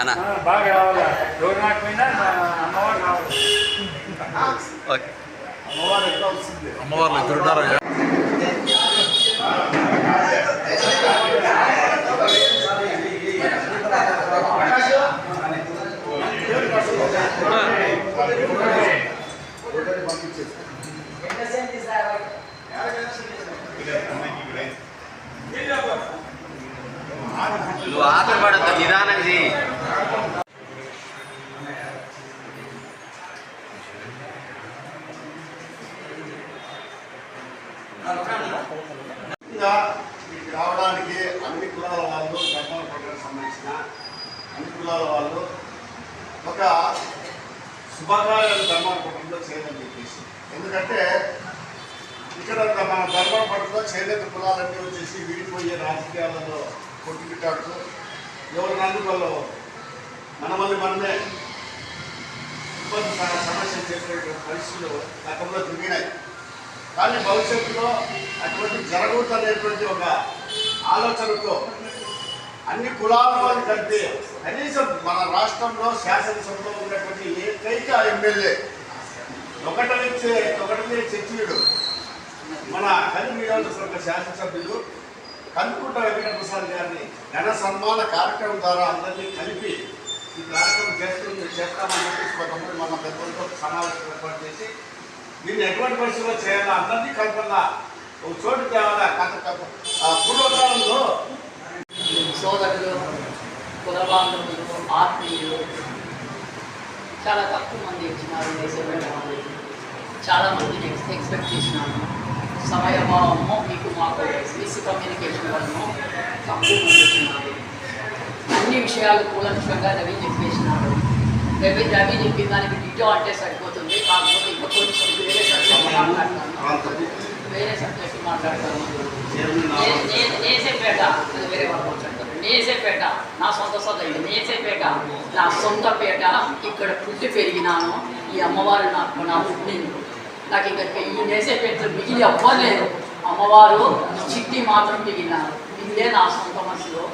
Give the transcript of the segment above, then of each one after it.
అన్న. ఓకే. అమ్మవార్లు ఇద్దరు ఉన్నారు నువ్వు నిదానం చేయి. ముఖ్యంగా రావడానికి అన్ని కులాల వాళ్ళు ధర్మాల పట్టణానికి సంబంధించిన అన్ని కులాల వాళ్ళు ఒక శుభకార్యాలు ధర్మాల పట్టణంలో చేయాలని చెప్పేసి. ఎందుకంటే ఇక్కడ మన ధర్మాల పట్టణంలో చేనేత కులాలన్నీ వచ్చేసి విడిపోయే రాజకీయాలలో కొట్టుకిట్టాడుతూ ఎవరు నందుకు వాళ్ళు మన మనమే ఇబ్బంది సమస్యలు చేసేటువంటి పరిస్థితులు గతంలో తిరిగినాయి కానీ భవిష్యత్తులో అటువంటి జరగదు ఒక ఆలోచనతో అన్ని కులాల వారిని కలిపి కనీసం మన రాష్ట్రంలో శాసనసభలో ఉన్నటువంటి ఏకైక ఎమ్మెల్యే ఒకటి ఒకటి చర్చీయుడు మన కలి నియోజకవర్గ కందుకుంట కనుకుంట వెంకట ప్రసాద్ గారిని ఘన సన్మాన కార్యక్రమం ద్వారా అందరినీ కలిపి ఈ కార్యక్రమం చేస్తుంది చేస్తామని చెప్పేసి కొంతమంది మన పెద్దలతో సమావేశం ఏర్పాటు చేసి దీన్ని ఎటువంటి పరిస్థితుల్లో చేయాలా? అందరినీ కలపాలా? ఒక చోటు తేవాలా? కథ ఆ పూర్వకాలంలో సోదరులు కులబాంధవులు ఆత్మీయులు చాలా తక్కువ మంది ఇచ్చినారు దేశంలో. చాలా మందిని ఎక్స్పెక్ట్ చేసినాను సమయభావము మీకు మాకు మిస్ కమ్యూనికేషన్ వలన అన్ని విషయాలు కూలంకషంగా రవి చెప్పేసినాడు. రవి రవి చెప్పిన దానికి డిటో అంటే సరిపోతుంది. కాకపోతే ఇంకా కొంచెం వేరే సబ్జెక్ట్ మాట్లాడతాను. వేరే సబ్జెక్ట్ మాట్లాడతాను. నేసేపేట అది వేరే వాళ్ళు మాట్లాడతారు నేసేపేట నా సొంత సొంత ఇది. నేసేపేట నా సొంత పేట. ఇక్కడ పుట్టి పెరిగినాను. ఈ అమ్మవారు నాకు నా పుట్టింది నాకు ఇంకా ఈ నేసేపేటలో మిగిలి అవ్వలేదు అమ్మవారు చిట్టి మాత్రం మిగిలినారు మిగిలే నా సొంత మనసులో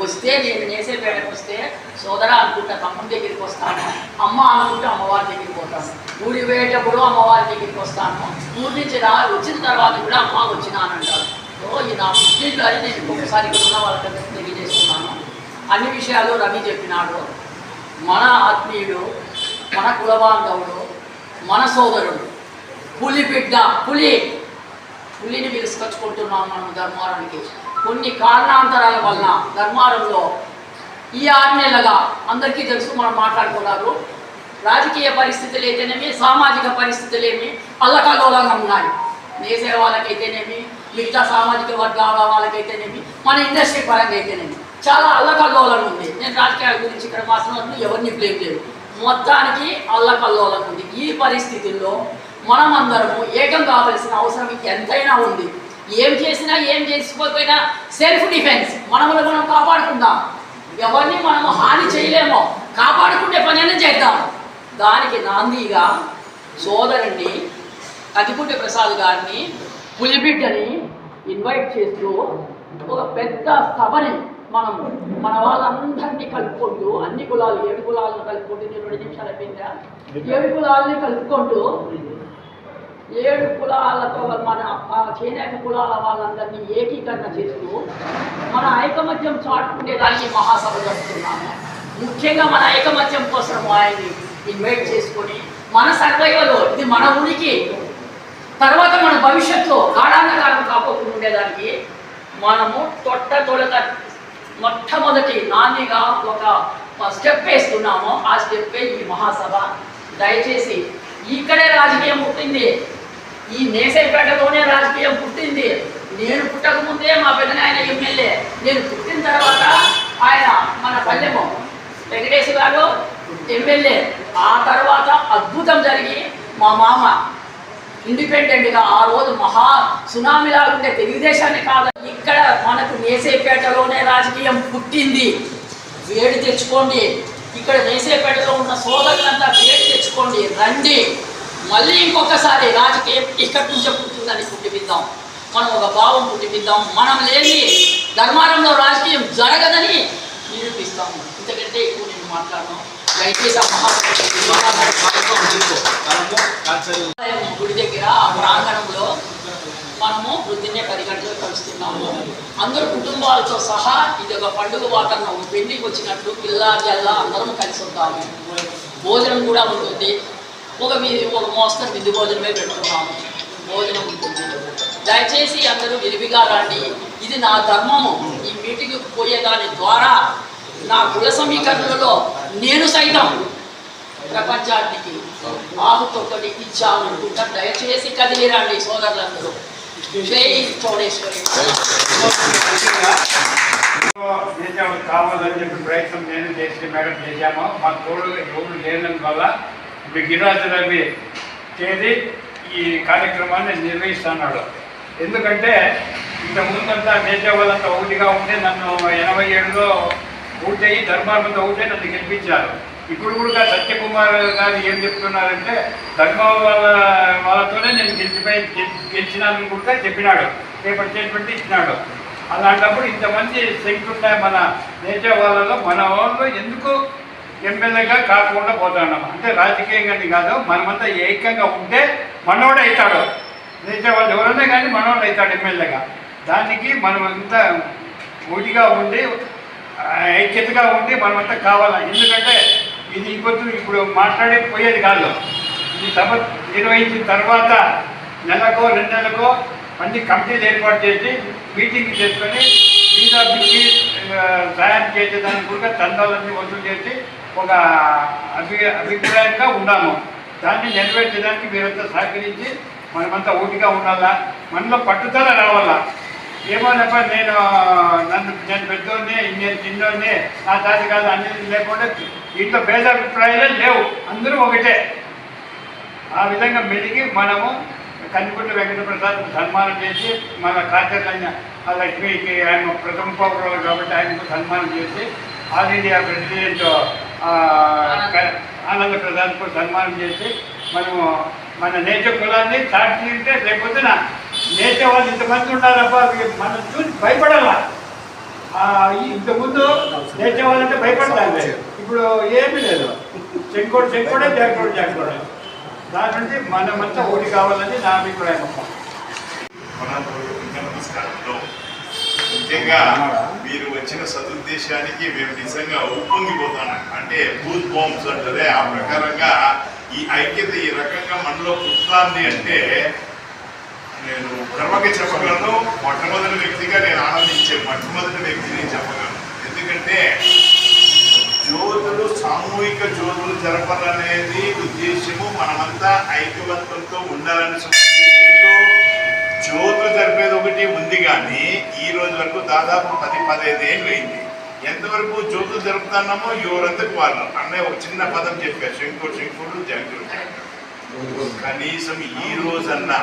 వస్తే నేను నేసేపేటకు వస్తే సోదర అనుకుంటా తమ్ముడి దగ్గరికి వస్తాను అమ్మ అనుకుంటే అమ్మవారి దగ్గరికి పోతాను ఊరి పోయేటప్పుడు అమ్మవారి దగ్గరికి వస్తాను ఊరి నుంచి రా వచ్చిన తర్వాత కూడా అమ్మ వచ్చినానంటారు ఓ ఈ నా పుట్టింట్లో అని నేను ఒకసారి ఉన్న వాళ్ళకి తెలియజేస్తున్నాను అన్ని విషయాలు రవి చెప్పినాడు. మన ఆత్మీయుడు మన కులబాంధవుడు మన సోదరుడు. పులి బిడ్డ పులి. పులిని పిలుచుకొచ్చుకుంటున్నాం మనం ధర్మారానికి. కొన్ని కారణాంతరాల వలన ధర్మారంలో ఈ ఆరు నెలలుగా అందరికీ తెలుసు మనం మాట్లాడుకున్నారు. రాజకీయ పరిస్థితులు అయితేనేమి సామాజిక పరిస్థితులు ఏమి అల్లకల్లోలంగా ఉన్నాయి. నేసే వాళ్ళకైతేనేమి మిగతా సామాజిక వర్గాల వాళ్ళకైతేనేమి మన ఇండస్ట్రీ పరంగా అయితేనేమి. చాలా అల్లకల్లోలం ఉంది. నేను రాజకీయాల గురించి ఇక్కడ మాత్రం ఎవరిని బ్లేమ్ లేదు మొత్తానికి అల్లకల్లోలం ఉంది. ఈ పరిస్థితుల్లో మనం అందరము ఏకం కావలసిన అవసరం ఎంతైనా ఉంది. ఏం చేసినా ఏం చేసిపోయినా సెల్ఫ్ డిఫెన్స్ మనములు మనం కాపాడుకుందాం. ఎవరిని మనము హాని చేయలేమో కాపాడుకుంటే పనైనా చేద్దాం. దానికి నాందిగా సోదరుణ్ణి కదిపుట్టి ప్రసాద్ గారిని పులిబిడ్డని ఇన్వైట్ చేస్తూ ఒక పెద్ద సభని మనం మన వాళ్ళందరినీ కలుపుకుంటూ అన్ని కులాలు ఏడు కులాలను కలుపుకుంటూ నేను రెండు నిమిషాలు అయిపోయిందా? ఏడు కులాలని కలుపుకుంటూ ఏడు కులాలతో మన చేనేత కులాల వాళ్ళందరినీ ఏకీకరణ చేస్తూ మన ఐకమత్యం చాటుకునేదానికి మహాసభ జరుపుతున్నాము ముఖ్యంగా మన ఐకమత్యం కోసం ఆయన్ని ఇన్వైట్ చేసుకొని మన సర్వైవల్ ఇది మన ఉనికి. తర్వాత మన భవిష్యత్తులో గాఢాంధకారం కాపోకుండా ఉండేదానికి మనము తొట్ట తొలత మొట్టమొదటి నాందిగా ఒక స్టెప్ వేస్తున్నాము. ఆ స్టెప్పే ఈ మహాసభ. దయచేసి ఇక్కడే రాజకీయం పుట్టింది ఈ నేసేపేటలోనే రాజకీయం పుట్టింది. నేను పుట్టక ముందే మా పెద్దన ఆయన ఎమ్మెల్యే. నేను పుట్టిన తర్వాత ఆయన మన పల్లెము. వెంకటేశ్వర గారు ఎమ్మెల్యే. ఆ తర్వాత అద్భుతం జరిగి మా మామ ఇండిపెండెంట్గా ఆ రోజు మహా సునామీలా ఉండే తెలుగుదేశాన్ని కాదు ఇక్కడ మనకు నేసేపేటలోనే రాజకీయం పుట్టింది. వేడి తెచ్చుకోండి. ఇక్కడ నేసేపేటలో ఉన్న సోదరులంతా వేడి తెచ్చుకోండి. రండి. మళ్ళీ ఇంకొకసారి రాజకీయం ఇక్కడి నుంచే పుట్టిందని పుట్టిపిద్దాం. మనం ఒక భావం పుట్టిపిద్దాం. మనం లేని ధర్మారంలో రాజకీయం జరగదని నిరూపిస్తాము ఇంతకంటే ఎక్కువ నేను మాట్లాడను. దయచేసి గుడి దగ్గర ఆ ప్రాంగణంలో మనము వృద్ధినే పది గంటలకు కలుస్తున్నాము. అందరు కుటుంబాలతో సహా ఇది ఒక పండుగ వాతావరణం. పెళ్ళికి వచ్చినట్లు పిల్ల జల్ల అందరం కలిసి ఉంటాము భోజనం కూడా ఉంటుంది. ఒక మీ ఒక మోస్తరు విందు భోజనమే పెడుతున్నాము. భోజనం ఉంటుంది. దయచేసి అందరూ విరివిగా రండి. ఇది నా ధర్మము. ఈ మీటింగ్ పోయేదాని ద్వారా నా కుల సమీకరణలో నేను సైతం ప్రపంచానికి ఆహుతొక్కటి ఇచ్చామనుకుంటా దయచేసి కదిలిరండి సోదరులందరూ. జై చౌడేశ్వరి చేసాము కావాలని చెప్పి ప్రయత్నం నేను చేసి మేడం చేశాము. మా తోడు ఎవరు లేనందువల్ల ఇప్పుడు గిరిరాజు రవి చేరి ఈ కార్యక్రమాన్ని నిర్వహిస్తున్నాడు ఎందుకంటే ఇంత ముందంతా చేసే వాళ్ళంతా ఒకటిగా ఉంటే నన్ను ఎనభై ఏడులో పూర్తయి ధర్మార్మంతో ఊటే నన్ను గెలిపించారు. ఇప్పుడు కూడా సత్యకుమార్ గారు ఏం చెప్తున్నారంటే ధర్మ వాళ్ళ వాళ్ళతోనే నేను గెలిచిపోయి గెలిచినాను గెలిచినానని కూడా చెప్పినాడు. రేపటి చేసినట్టు ఇచ్చినాడు. అలాంటప్పుడు ఇంతమంది శక్తి ఉన్నాయి మన దేశ వాళ్ళలో మన వాళ్ళు ఎందుకు ఎమ్మెల్యేగా కాకుండా పోతున్నాం అంటే రాజకీయంగా కాదు మనమంతా ఏకంగా ఉంటే మనోడు అవుతాడు. దేశ వాళ్ళు ఎవరైనా కానీ మనోడు అవుతాడు ఎమ్మెల్యేగా. దానికి మనమంతా ఊటిగా ఉండి ఐక్యతగా ఉండి మనమంతా కావాలి? ఎందుకంటే ఇది ఇప్పుడు ఇప్పుడు మాట్లాడే పోయేది కాదు. ఈ సభ నిర్వహించిన తర్వాత నెలకో రెండు నెలకో అన్ని కమిటీలు ఏర్పాటు చేసి మీటింగ్ చేసుకొని మిగతా బిల్కి సాయం చేసేదానికి కూడా చందాలన్నీ వసూలు చేసి ఒక అభి అభిప్రాయంగా ఉన్నాము. దాన్ని నెరవేర్చడానికి మీరంతా సహకరించి మనమంతా ఊటిగా ఉండాలా మనలో పట్టుదల రావాలా. ఏమోనప్ప నేను నన్ను నేను పెద్దోడిని నేను చిన్నోడిని నా తాత కాదు అన్ని లేకుండా ఇంట్లో భేదాభిప్రాయాలే లేవు. అందరూ ఒకటే. ఆ విధంగా మెలిగి మనము కందికుంట వెంకటప్రసాద్ సన్మానం చేసి మన కాచర్లైన ఆ లక్ష్మికి ఆయన ప్రథమ పౌరులు కాబట్టి ఆయనకు సన్మానం చేసి ఆల్ ఇండియా ప్రెసిడెంట్ ఆనంద ప్రసాద్కు సన్మానం చేసి మనము మన నేచ కులాన్ని చాటి తింటే రేపొద్దున నేచ వాళ్ళు ఇంతమంది ఉన్నారబ్బా మనం చూసి భయపడాలా? ఇంతకుముందు నేచ వాళ్ళంటే భయపడతాను ఇప్పుడు ఏమీ లేదు. చెంకోడు చెంకోడే జాకోడు జాగ్రత్త దాని నుండి మనమంతా ఓడి కావాలని నా అభిప్రాయం అమ్మా నమస్కారం నమస్కారంలో ముఖ్యంగా మీరు వచ్చిన సదుద్దేశానికి మేము నిజంగా ఉప్పొంగిపోతున్నాం అంటే బూత్ బాంబ్స్ అంటదే. ఆ ప్రకారంగా ఈ ఐక్యత ఈ రకంగా మనలో పుట్టాలి అంటే నేను గర్వంగా చెప్పగలను మొట్టమొదటి వ్యక్తిగా నేను ఆనందించే మొట్టమొదటి వ్యక్తిని చెప్పగలను. ఎందుకంటే జ్యోతులు సామూహిక జ్యోతులు జరపాలనేది ఉద్దేశము మనమంతా ఐక్యవంతంతో ఉండాలని జ్యోతులు జరిపేది ఒకటి ఉంది కానీ ఈ రోజు వరకు దాదాపు పది పదహైదు ఏళ్ళు అయింది. ఎంతవరకు జ్యోతులు జరుపుతున్నామో ఎవరంతకు వాళ్ళు? అన్నయ్య ఒక చిన్న పదం చెప్పారు శంకుడు శంకుడు జంకుడు కనీసం ఈ రోజన్నా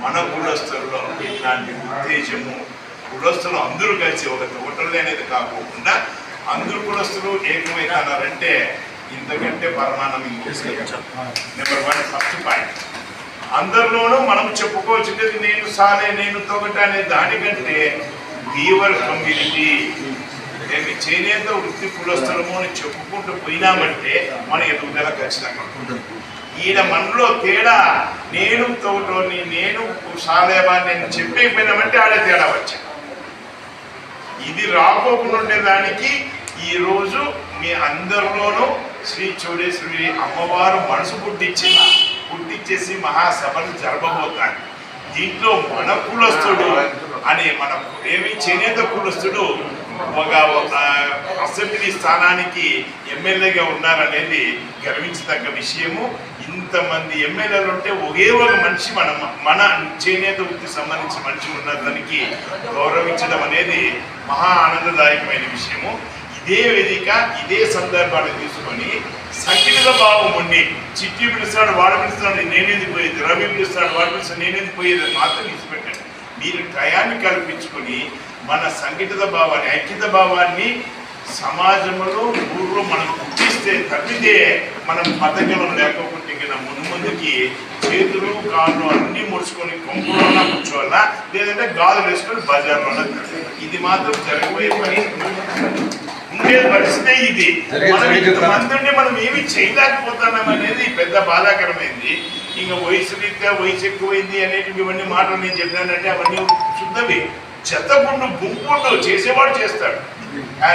మన కులస్తుల్లో ఇట్లాంటి ఉద్దేశము కులస్తులు అందరూ కలిసి ఒక తోటలు అనేది కాకుండా అందరూ కులస్తులు ఏకమైతున్నారంటే ఇంతకంటే పరిమాణం నెంబర్ వన్ ఫస్ట్ పాయింట్ అందరిలోనూ మనం చెప్పుకోవచ్చు నేను సాలే నేను తొగట అనే దానికంటే వీవర్ కమ్యూనిటీ. మేము చేనేత వృత్తి కులస్థలము అని చెప్పుకుంటూ పోయినామంటే మన ఎదుగుదల ఖచ్చితంగా ఈయన మనలో తేడా నేను తోటోని నేను సాలేవా నేను చెప్పేపోయినామంటే ఆడే తేడా వచ్చా ఇది రాకోకుండా ఉండేదానికి ఈ రోజు మీ అందరిలోనూ శ్రీ చౌడేశ్వరి అమ్మవారు మనసు పుట్టించిన ఇచ్చేసి మహాసభను జరపబోతాయి. దీంట్లో మన కులస్తుడు అనే మన ఏమి చేనేత కులస్తుడు ఒక ఒక అసెంబ్లీ స్థానానికి ఎమ్మెల్యేగా ఉన్నారనేది గర్వించదగ్గ విషయము. ఇంతమంది ఎమ్మెల్యేలు ఉంటే ఒకే ఒక మనిషి మన మన చేనేత వృత్తికి సంబంధించిన మనిషి ఉన్నదానికి గౌరవించడం అనేది మహా ఆనందదాయకమైన విషయము. ఇదే వేదిక ఇదే సందర్భాన్ని తీసుకొని సంగీత భావం ఉండి చిట్టి పిలుస్తున్నాడు వాడు పిలుస్తున్నాడు నేనేది పోయేది రవి పిలుస్తున్నాడు వాడు పిలుస్తున్నాడు నేనేది పోయేది మాత్రం విడిచిపెట్టండి మీరు టయాన్ని కల్పించుకొని మన సంఘటిత భావాన్ని ఐక్యత భావాన్ని సమాజంలో ఊర్లో మనం గుర్తిస్తే తప్పితే మనం బతకలం లేకపోతే ఇంకా ముందు ముందుకి చేతులు కాళ్ళు అన్నీ ముడుచుకొని కొంపులోన కూర్చోవాలా? లేదంటే గాలు వేసుకొని బజార్లోనే ఇది మాత్రం జరగబోయే పని. ఉండే పరిస్థితే ఇది మనం ఇంతమంది మనం ఏమి చేయలేకపోతున్నాం అనేది పెద్ద బాధాకరమైంది ఇంకా వయసు రీత్యా వయసు ఎక్కువైంది అనేటివి ఇవన్నీ మాటలు నేను చెప్పినానంటే అవన్నీ శుద్ధవి చెత్తకుండు గుంపుండు చేసేవాడు చేస్తాడు.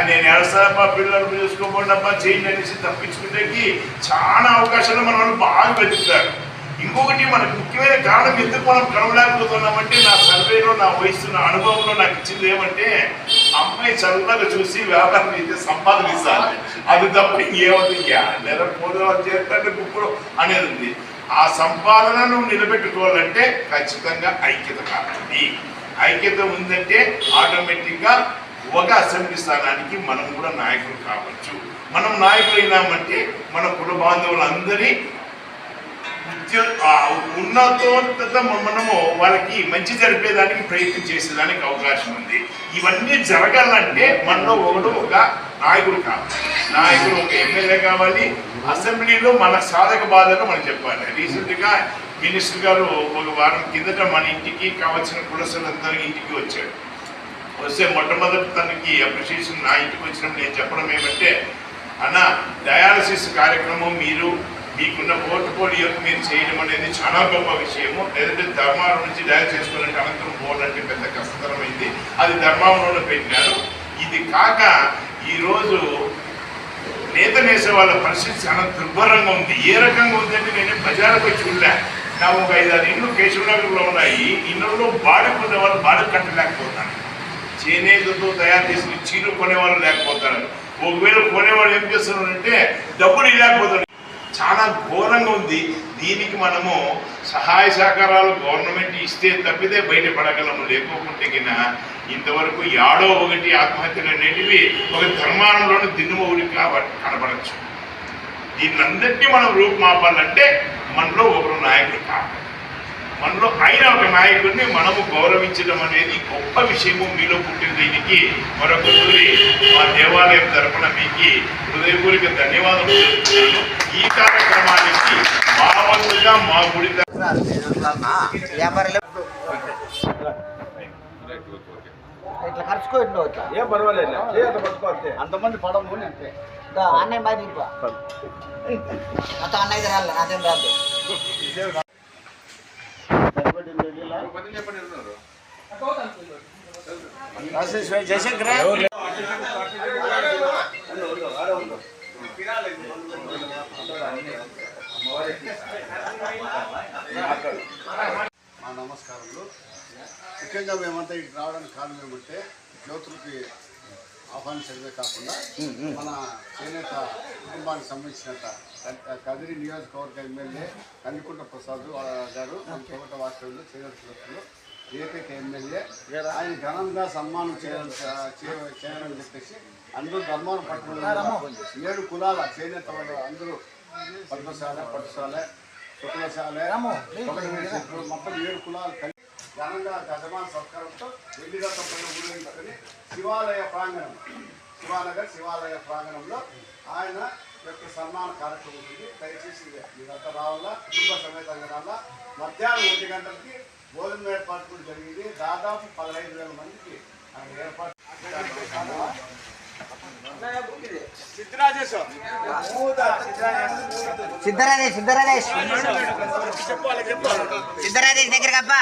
నేను ఏడసాపా పిల్లలు చూసుకోకుండా చేయండి అనేసి తప్పించుకుంటేకి చాలా అవకాశాలు మన వాళ్ళు బాగా వెతుకుతారు. ఇంకొకటి మనకు ముఖ్యమైన కారణం ఎందుకు మనం కలవలేకపోతున్నామంటే నా సర్వేలో నా వయసు నా అనుభవంలో నాకు ఇచ్చింది ఏమంటే అమ్మాయి చల్లగా చూసి వ్యాపారం అయితే సంపాదనిస్తాను అది తప్ప ఇంకేమవుతుంది నెల మూడు చేస్తాంటే గుప్పుడు అనేది ఉంది. ఆ సంపాదనను నిలబెట్టుకోవాలంటే ఖచ్చితంగా ఐక్యత కావాలి. ఐక్యత ఉందంటే ఆటోమేటిక్గా ఒక అసెంబ్లీ స్థానానికి మనం కూడా నాయకులు కావచ్చు. మనం నాయకులు అయినామంటే మన కుల బాంధవులందరి విద్య ఉన్నతోన్నత మనము వాళ్ళకి మంచి జరిపేదానికి ప్రయత్నం చేసేదానికి అవకాశం ఉంది. ఇవన్నీ జరగాలంటే మనలో ఒకడు ఒక నాయకుడు కావాలి. నాయకుడు ఒక ఎమ్మెల్యే కావాలి. అసెంబ్లీలో మన సాధక బాధలు మనం చెప్పాలి. రీసెంట్గా మినిస్టర్ గారు ఒక వారం కిందట మన ఇంటికి కావాల్సిన కులసలందరి ఇంటికి వచ్చాడు. వస్తే మొట్టమొదటి తనకి అప్రిషియేషన్ నా ఇంటికి వచ్చినప్పుడు నేను చెప్పడం ఏమంటే అన్న డయాలసిస్ కార్యక్రమం మీరు మీకున్న పోర్ట్ఫోలియోకి మీరు చేయడం అనేది చాలా గొప్ప విషయము. లేదంటే ధర్మారం నుంచి డయాలసిస్ చేసుకోవాలంటే అనంతరం పోవాలంటే పెద్ద కష్టతరమైంది. అది ధర్మంలోనే పెట్టినారు. ఇది కాక ఈరోజు నేత నేసే వాళ్ళ పరిస్థితి చాలా దుర్భరంగా ఉంది. ఏ రకంగా ఉందంటే నేను బజార్కి చూడలే నా ఒక ఐదారు ఇల్లు కేశవనగర్లో ఉన్నాయి. ఇళ్ళల్లో బాడీ ఉన్న వాళ్ళు బాడకు కట్టలేకపోతాను చేనేతతో తయారు చేసిన చీరు కొనేవాళ్ళు లేకపోతారు ఒకవేళ కొనేవాళ్ళు ఏం చేస్తున్నారంటే డబ్బులు ఇవ్వలేకపోతారు చాలా ఘోరంగా ఉంది. దీనికి మనము సహాయ సహకారాలు గవర్నమెంట్ ఇస్తే తప్పితే బయటపడగలము లేకోకుంటే గిన ఇంతవరకు యాడో ఒకటి ఆత్మహత్యలు అనేటివి ఒక ధర్మానంలోని దిన్నుమౌడి కనబడచ్చు. దీన్నందరినీ మనం రూపుమాపాలంటే మనలో ఒకరు నాయకుడు మనలో అయిన ఒక నాయకుడిని మనము గౌరవించడం అనేది గొప్ప విషయము. మీలో పుట్టిన దీనికి మరొకసారి మా దేవాలయం తరపున మీకు హృదయపూర్వక ధన్యవాదాలు తెలుపుతున్నాను. ఈ కార్యక్రమానికి మా వంతుగా మా గుడి ఇట్లా ఖర్చుకో ఇట్లా వచ్చా ఏం పర్వాలేదు అంతమంది పడము అంతే. అన్నయ్య దింపా మొత్తం అన్నయ్య రాలే నాదేం రాదు జయశంకర్ మా నమస్కారములు. ముఖ్యంగా మేమంతా ఇటు రావడానికి కారణం ఏమంటే జ్యోతులకి ఆహ్వానించడమే కాకుండా మన చేనేత కుటుంబానికి సంబంధించినంత కది- కదిరి నియోజకవర్గ ఎమ్మెల్యే కందికుంట ప్రసాద్ గారు మన తోట వాస్తవ్యంలో చేనేత సదస్సులో ఏకైక ఎమ్మెల్యే. ఆయన ఘనంగా సన్మానం చేయాలని చేయ- చేయాలని చెప్పేసి అందరూ ధర్మాన పట్టణంలో ఏడు కులాల చేనేత వాళ్ళు అందరూ పద్మశాల పట్టుశాల శుక్లశాల మొత్తం ఏడు కులాలు కలిసి ఘనంగా గజమాన సత్కారంతో వెండి రథం పైన ఊరేగించుకొని శివాలయ ప్రాంగణం. శివానగర్ శివాలయ ప్రాంగణంలో ఆయన యొక్క సన్మాన కార్యక్రమం ఉంది. దయచేసి మీరంతా రావాలా? కుటుంబ సమేతంగా రావాలా? మధ్యాహ్నం ఒంటి గంటలకి భోజనం ఏర్పాటు కూడా జరిగింది. దాదాపు పదహైదు వేల మందికి ఆయన ఏర్పాటు సిద్ధరాజేష్ సిద్ధరాజేష్. సిద్ధరాజేష్ దగ్గర కప్ప